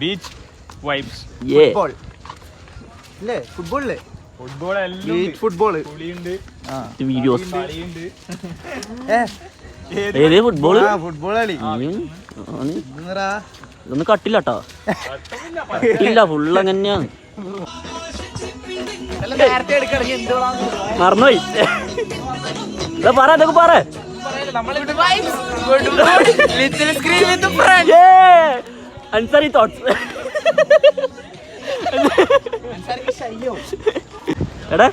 Beach vibes football അല്ലേ ഫുട്ബോളില്ലേ football എല്ലാം ബീച്ച് ഫുട്ബോൾ പുളിയുണ്ട് വീഡിയോസ് കളിയുണ്ട്. ഏത് ഫുട്ബോൾ ഫുട്ബോൾ കളി? ഇതൊന്നും കട്ടില്ല കട്ടില്ല ഫുള്ള് അങ്ങനെയാണ് മറന്നുപോയി. പറ ഇതൊക്കെ പറ? അൻസാരി തോട്ട്സ് എടാ.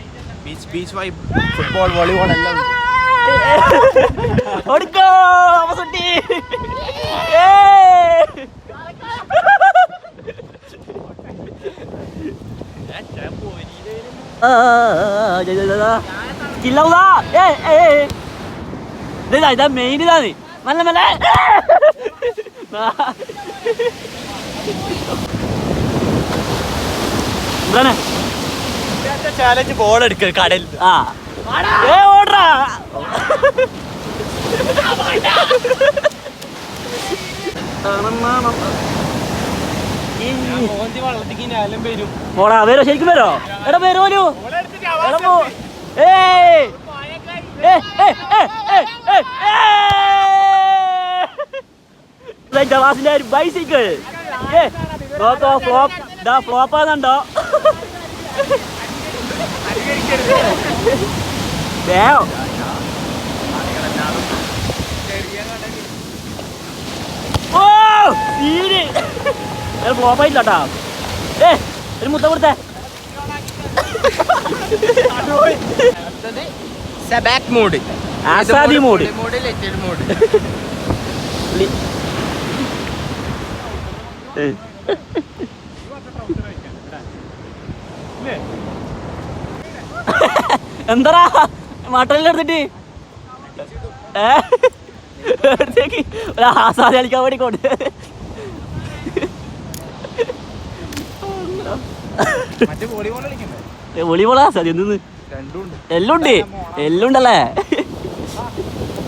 Beach beach vibe football volleyball എല്ലാം. ഓടിക്കോ അവസുട്ടി കില്ലൗതാ ഏ ഏ ഇതാ ഇതാ മെയിൻ ഇതാണ്. നല്ല നല്ല. എന്താണ്? ചാലഞ്ച് ബോൾ എടുക്ക കടൽ ആ. ഏ ഓടാ പോടാ വരോ. ശരിക്കും വരോ? എടാ വരോ ഏ ഏ ഏ ഏ ഏ ഏ ഏ ജവാസിന്റെ ഒരു ബൈസൈക്കിൾ. ഏ നോക്കോ ഫ്ലോപ്പ് ഇതാ ഫ്ലോപ്പ് ആണെന്നുണ്ടോ വേഗം ഓ തീരെ ഏ ഒരു മുത്ത കൊടുത്തേ. സെബാക് മോഡ്. ആസാദി മോഡ് മോഡ്. ലെറ്റഡ് മോഡ്. എന്താടാ? മട്ടനിലെടുത്തിട്ട് ഏ? എടുത്തേക്ക്. ഒരു ആസാദി കളിക്കാൻ വേണ്ടി കൊണ്ട്. വോളിബോൾ ആസാദി എന്തെന്ന്? എല്ലാം ഉണ്ട്. എല്ലാം ഉണ്ടല്ലേ?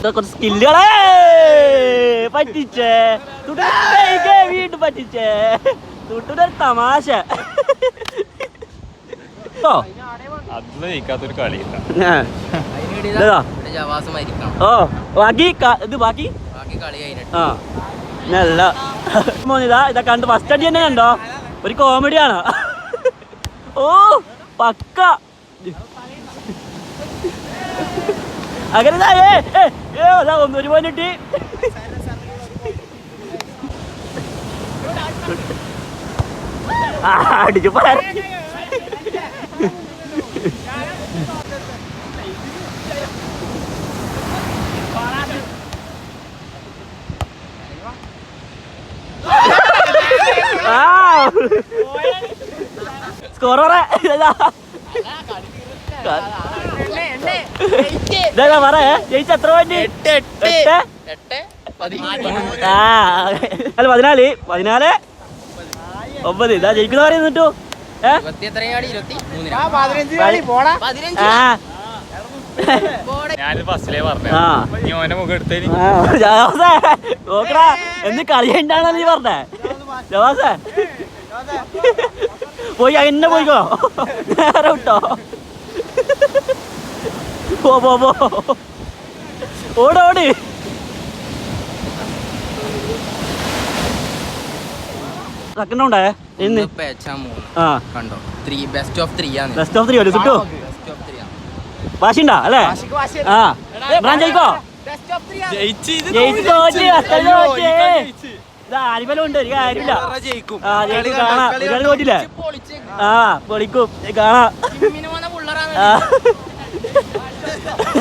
ഇതൊക്കെ സ്കില്ലുകളെ പറ്റിച്ചേ. വീണ്ടും പറ്റിച്ചേ. തുട്ടൊരു തമാശ. ഓ. ജയിക്കാത്തൊരു കളിയില്ല. ബാക്കി ഇത് ബാക്കി? ആ. നല്ല. മോനിതാ ഇതാ കണ്ട് ഫസ്റ്റ് അടി തന്നെ കണ്ടോ? ഒരു കോമഡിയാണ് ഓ പക്ക. അങ്ങനെ ഒന്ന് ഒരു പോയിന്റ് ആ അടിച്ചു പറ. ഇതാ. പറ ജയിച്ച എത്ര പോയിന്റ് എട്ട് എട്ട്. പതിനാല്. ആ അല്ല പതിനാല് പതിനാല്? ഒമ്പത്. ഇതാ ജയിക്കുന്ന പറയുന്നിട്ടു നോക്കടാ. എന്ത് കളിയുണ്ടാണ് നീ പറഞ്ഞേ? ജവാസേ. പോയി എന്നെ പോയിക്കോ. നേരെ വിട്ടോ. പോ പോ പോ. ഓട് ഓട്. സെക്കൻഡ് ഇന്ന് ആ. കണ്ടോ? ത്രീ ബെസ്റ്റ് ഓഫ് ത്രീ ആണ്. ബെസ്റ്റ് ഓഫ് ത്രീ അല്ലേ? വാശിണ്ടാ അല്ലേ? ആ. ജയിക്കോ? ഒരു കാര്യമില്ല. കാണാം. പൊളിക്കും. കാണാം.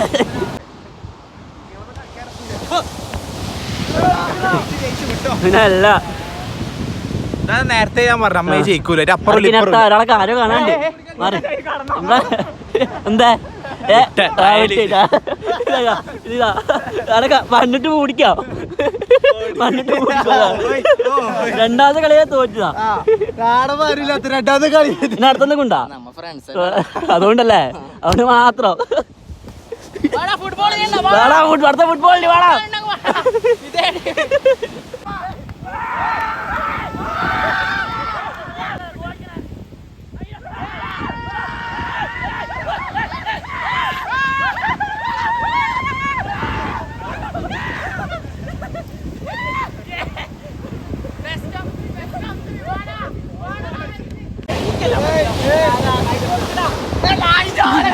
ജിമ്മിന് പോകുന്ന പിള്ളേരാണ് ആ. പിന്നെ അല്ല ഞാൻ നേരത്തെ ഞാൻ പറഞ്ഞു അമ്മയെ ജയിക്കൂല അപ്പുറം ഒരാളെ കാര്യം കാണാണ്ട് എന്താ? മണ്ണിട്ട് മൂടിക്കോ. മണ്ണിട്ട് മൂടിക്കോ. രണ്ടാമത്തെ കളിയാ തോറ്റതാ. രണ്ടാമത്തെ കളി. അടുത്തൊന്നും ഫ്രണ്ട്സ് അതുകൊണ്ടല്ലേ? അതുകൊണ്ട് മാത്രം. വാടാ ഫുട്ബോൾ അടുത്ത ഫുട്ബോളിന് വാടാ.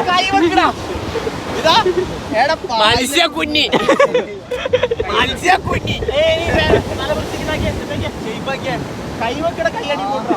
കൈ വെക്കടാ മത്സ്യ കുഞ്ഞി. മത്സ്യ കുഞ്ഞി. കൈവക്കട കൈയടി പോട്ടാ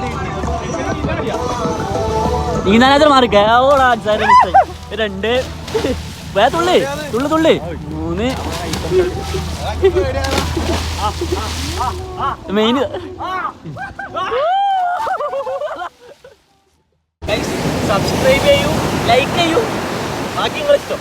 നീ നാലാത്ര മിസ്സായി രണ്ട്. തുള്ളി തുള്ളി തുള്ളി. മൂന്ന്. മെയിൻ സബ്സ്ക്രൈബ് ചെയ്യൂ ലൈക്ക് ചെയ്യൂ. ബാക്കി നിങ്ങൾ ഇഷ്ടം.